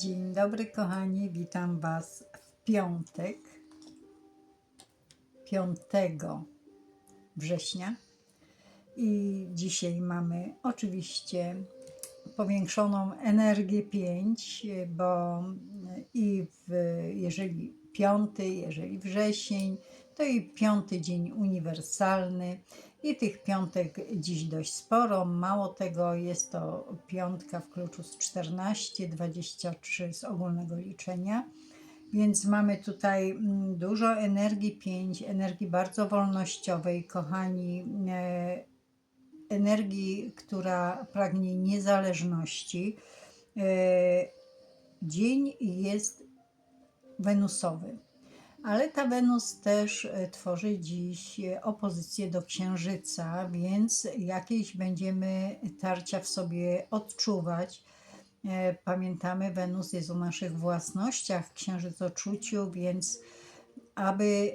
Dzień dobry, kochani. Witam Was w piątek, 5 września. I dzisiaj mamy oczywiście powiększoną energię 5, bo i w, jeżeli piąty, jeżeli wrzesień, to i piąty dzień uniwersalny. I tych piątek dziś dość sporo. Mało tego, jest to piątka w kluczu z 14, 23 z ogólnego liczenia. Więc mamy tutaj mm, dużo energii 5, energii bardzo wolnościowej, kochani, e, energii, która pragnie niezależności. E, Dzień jest wenusowy. Ale ta Wenus też e, tworzy dziś e, opozycję do Księżyca, więc jakieś będziemy tarcia w sobie odczuwać. E, Pamiętamy, Wenus jest o naszych własnościach, księżycoczuciu, więc aby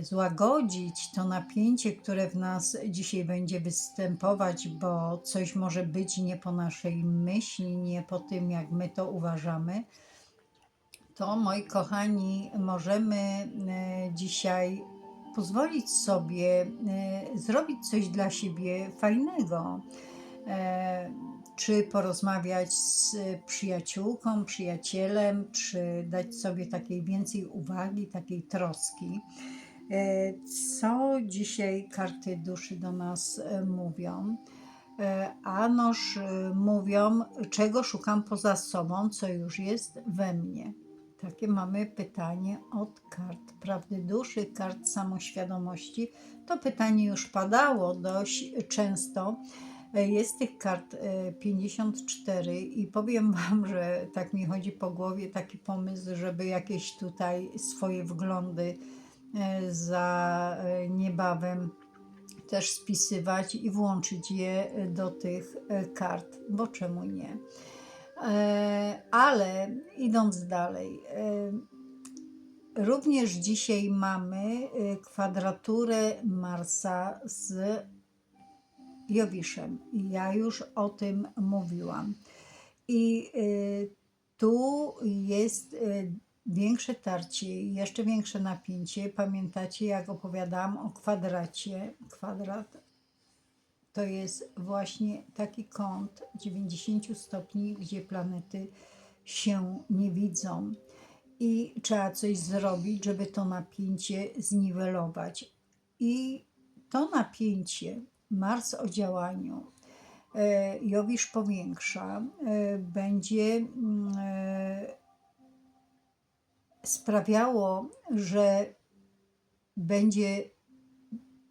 złagodzić to napięcie, które w nas dzisiaj będzie występować, bo coś może być nie po naszej myśli, nie po tym, jak my to uważamy, to moi kochani, możemy e, dzisiaj pozwolić sobie e, zrobić coś dla siebie fajnego. E, Czy porozmawiać z przyjaciółką, przyjacielem, czy dać sobie takiej więcej uwagi, takiej troski. Co dzisiaj karty duszy do nas mówią? Anoż mówią, czego szukam poza sobą, co już jest we mnie. Takie mamy pytanie od kart prawdy duszy, kart samoświadomości. To pytanie już padało dość często. E, Jest tych kart e, 54 i powiem Wam, że tak mi chodzi po głowie taki pomysł, żeby jakieś tutaj swoje wglądy e, za e, niebawem też spisywać i włączyć je do tych e, kart, bo czemu nie? E, Ale idąc dalej, e, również dzisiaj mamy e, kwadraturę Marsa z Jowiszem. Ja już o tym mówiłam. I tu jest większe tarcie, jeszcze większe napięcie. Pamiętacie, jak opowiadałam o kwadracie? Kwadrat to jest właśnie taki kąt 90 stopni, gdzie planety się nie widzą. I trzeba coś zrobić, żeby to napięcie zniwelować. I to napięcie, Mars o działaniu, e, Jowisz powiększa, e, będzie mm, e, sprawiało, że będzie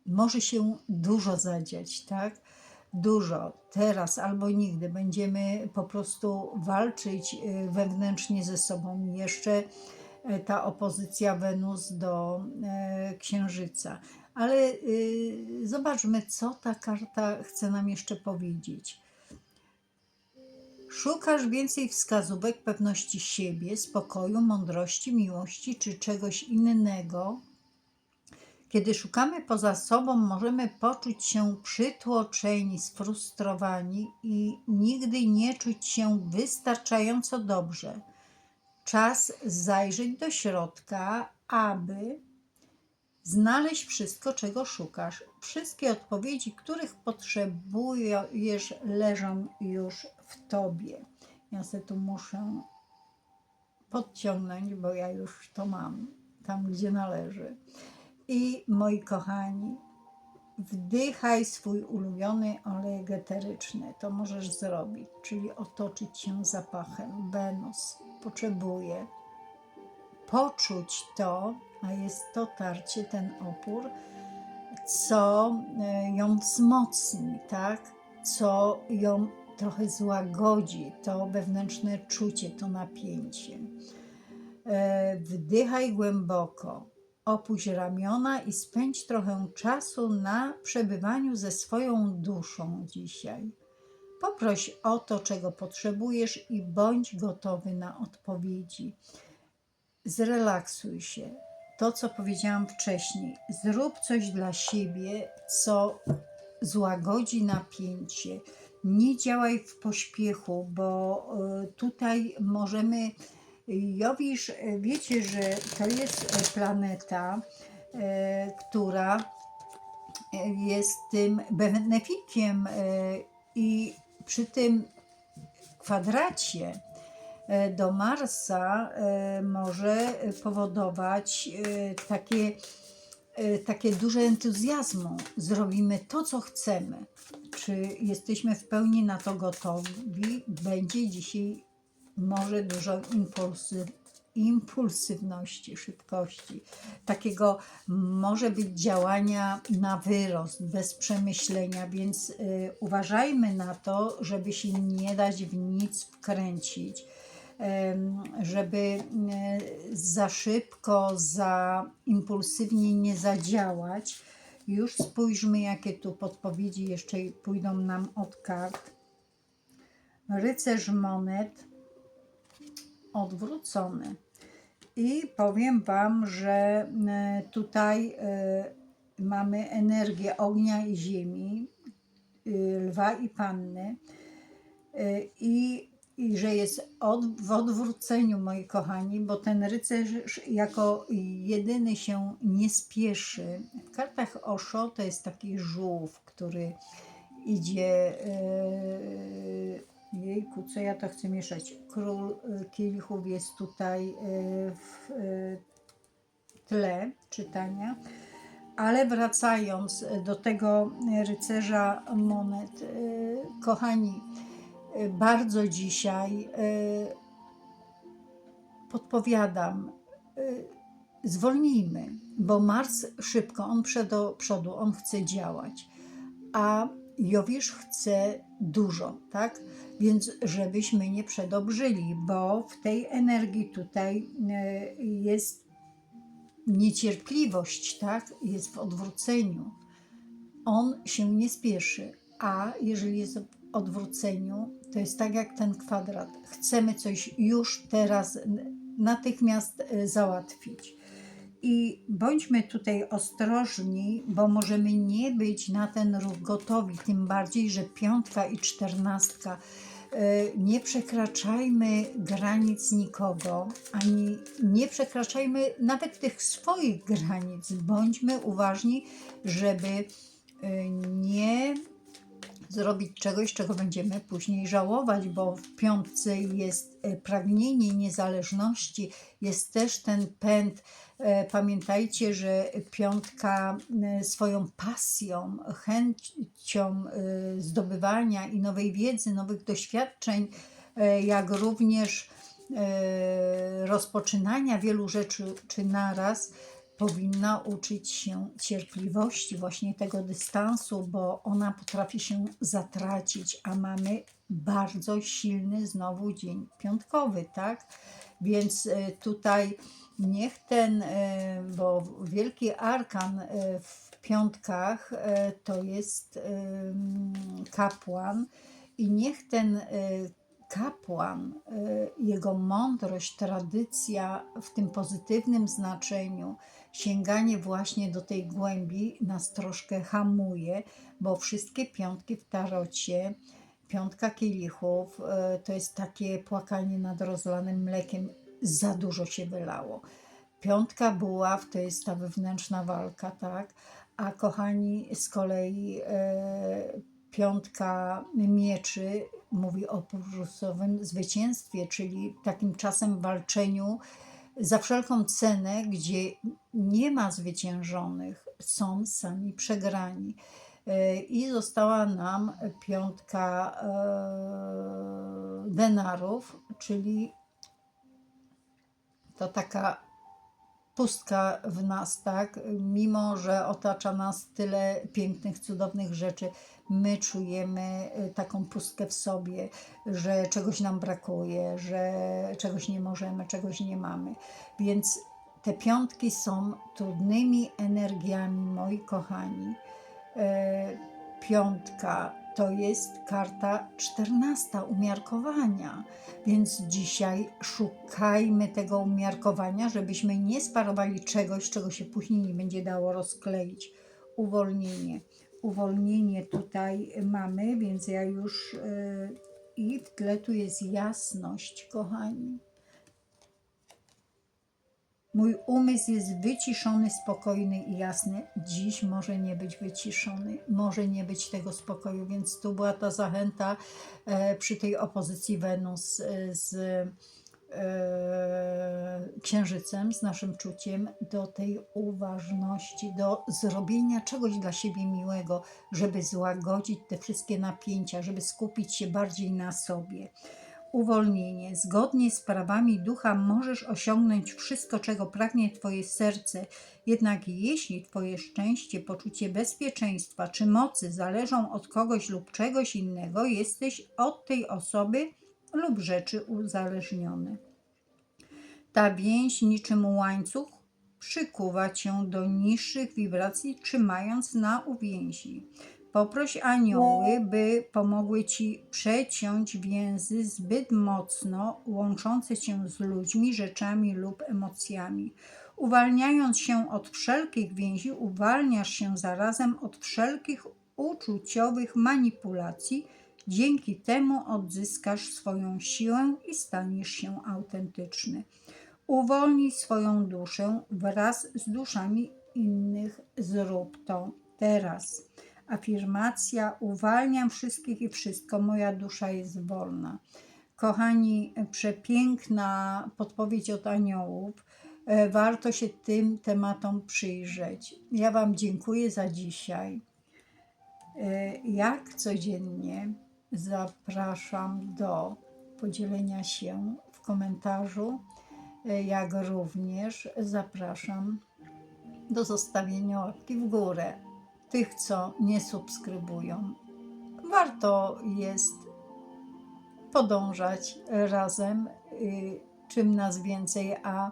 może się dużo zadziać, tak? Dużo. Teraz albo nigdy będziemy po prostu walczyć y, wewnętrznie ze sobą. Jeszcze y, ta opozycja Wenus do e, Księżyca. Ale y, zobaczmy, co ta karta chce nam jeszcze powiedzieć. Szukasz więcej wskazówek pewności siebie, spokoju, mądrości, miłości czy czegoś innego, kiedy szukamy poza sobą, możemy poczuć się przytłoczeni, sfrustrowani i nigdy nie czuć się wystarczająco dobrze. Czas zajrzeć do środka, aby znaleźć wszystko, czego szukasz. Wszystkie odpowiedzi, których potrzebujesz, leżą już w tobie. Ja se tu muszę podciągnąć, bo ja już to mam tam, gdzie należy. I moi kochani, wdychaj swój ulubiony olej eteryczny. To możesz zrobić, czyli otoczyć się zapachem. Wenus potrzebuje poczuć to, a jest to tarcie, ten opór, co e, ją wzmocni, tak? Co ją trochę złagodzi, to wewnętrzne czucie, to napięcie. E, Wdychaj głęboko, opuść ramiona i spędź trochę czasu na przebywaniu ze swoją duszą dzisiaj. Poproś o to, czego potrzebujesz i bądź gotowy na odpowiedzi. Zrelaksuj się. To, co powiedziałam wcześniej, zrób coś dla siebie, co złagodzi napięcie. nie działaj w pośpiechu, bo e, tutaj możemy. Jowisz, e, wiecie, że to jest e, planeta, e, która jest tym benefikiem i przy tym kwadracie do Marsa może powodować takie, takie duże entuzjazmu. Zrobimy to, co chcemy. Czy jesteśmy w pełni na to gotowi? Będzie dzisiaj może dużo impulsy, impulsywności, szybkości. Takiego może być działania na wyrost, bez przemyślenia, więc y, uważajmy na to, żeby się nie dać w nic wkręcić, em, żeby y, za szybko, za impulsywnie nie zadziałać. Już spójrzmy, jakie tu podpowiedzi jeszcze pójdą nam od kart. Rycerz monet odwrócony. I powiem Wam, że e, tutaj e, mamy energię ognia i ziemi, e, lwa i panny. I, i że jest od, w odwróceniu, moi kochani, bo ten rycerz jako jedyny się nie spieszy. W kartach Osho to jest taki żółw, który idzie. E, jejku, co ja to chcę mieszać? Król e, kielichów jest tutaj e, w e, tle czytania. Ale wracając do tego rycerza monet, kochani, bardzo dzisiaj podpowiadam, zwolnijmy, bo Mars szybko, on przed do przodu, on chce działać, a Jowisz chce dużo, tak? Więc żebyśmy nie przedobrzyli, bo w tej energii tutaj e, jest niecierpliwość, tak? Jest w odwróceniu. On się nie spieszy, a jeżeli jest w odwróceniu, to jest tak jak ten kwadrat. Chcemy coś już teraz, natychmiast e, załatwić. I bądźmy tutaj ostrożni, bo możemy nie być na ten ruch gotowi, tym bardziej, że piątka i czternastka. e, Nie przekraczajmy granic nikogo, ani nie przekraczajmy nawet tych swoich granic. Bądźmy uważni, żeby e, nie zrobić czegoś, czego będziemy później żałować, bo w piątce jest e, pragnienie niezależności, jest też ten pęd. E, Pamiętajcie, że piątka e, swoją pasją, chęcią e, zdobywania i nowej wiedzy, nowych doświadczeń, jak również rozpoczynania wielu rzeczy czy naraz, powinna uczyć się cierpliwości, właśnie tego dystansu, bo ona potrafi się zatracić, a mamy bardzo silny znowu dzień piątkowy, tak? Więc tutaj niech ten, e, bo wielki arkan e, w piątkach e, to jest em, kapłan i niech ten kapłan, jego mądrość, tradycja w tym pozytywnym znaczeniu, sięganie właśnie do tej głębi nas troszkę hamuje, bo wszystkie piątki w tarocie, piątka kielichów, to jest takie płakanie nad rozlanym mlekiem, za dużo się wylało. Piątka buław to jest ta wewnętrzna walka, tak? A kochani, z kolei e, piątka mieczy mówi o purusowym zwycięstwie, czyli takim czasem walczeniu za wszelką cenę, gdzie nie ma zwyciężonych, są sami przegrani. E, I została nam piątka e, denarów, czyli to taka pustka w nas, tak? Mimo, że otacza nas tyle pięknych, cudownych rzeczy, my czujemy y, taką pustkę w sobie, że czegoś nam brakuje, że czegoś nie możemy, czegoś nie mamy. Więc te piątki są trudnymi energiami, moi kochani. E, Piątka to jest karta czternasta umiarkowania. Więc dzisiaj szukajmy tego umiarkowania, żebyśmy nie sparowali czegoś, czego się później nie będzie dało rozkleić. Uwolnienie. uwolnienie tutaj mamy, więc ja już y, i w tle tu jest jasność, kochani. Mój umysł jest wyciszony, spokojny i jasny. Dziś może nie być wyciszony, może nie być tego spokoju, więc tu była ta zachęta e, przy tej opozycji Wenus e, z e, Księżycem, z naszym czuciem, do tej uważności, do zrobienia czegoś dla siebie miłego, żeby złagodzić te wszystkie napięcia, żeby skupić się bardziej na sobie uwolnienie. Zgodnie z prawami ducha możesz osiągnąć wszystko, czego pragnie Twoje serce. Jednak jeśli Twoje szczęście, poczucie bezpieczeństwa czy mocy zależą od kogoś lub czegoś innego, jesteś od tej osoby lub rzeczy uzależniony. Ta więź niczym łańcuch przykuwa cię do niższych wibracji, trzymając na uwięzi. Poproś anioły, by pomogły ci przeciąć więzy zbyt mocno łączące cię z ludźmi, rzeczami lub emocjami. Uwalniając się od wszelkich więzi, uwalniasz się zarazem od wszelkich uczuciowych manipulacji. Dzięki temu odzyskasz swoją siłę i staniesz się autentyczny. Uwolnij swoją duszę wraz z duszami innych. Zrób to teraz. Afirmacja: uwalniam wszystkich i wszystko, moja dusza jest wolna. Kochani, przepiękna podpowiedź od aniołów. E, Warto się tym tematom przyjrzeć. Ja Wam dziękuję za dzisiaj. E, Jak codziennie zapraszam do podzielenia się w komentarzu, e, jak również zapraszam do zostawienia łapki w górę tych, co nie subskrybują. Warto jest podążać razem, y, czym nas więcej, a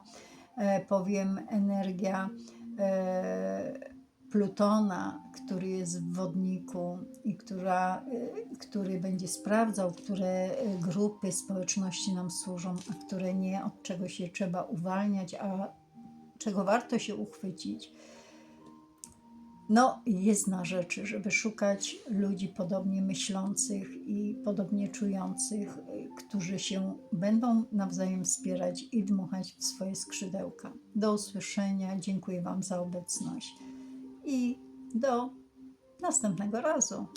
e, powiem energia e, Plutona, który jest w wodniku i która, y, który będzie sprawdzał, które y, grupy społeczności nam służą, a które nie, od czego się trzeba uwalniać, a czego warto się uchwycić. No, jest na rzeczy, żeby szukać ludzi podobnie myślących i podobnie czujących, y, którzy się będą nawzajem wspierać i dmuchać w swoje skrzydełka. Do usłyszenia, dziękuję Wam za obecność i do następnego razu.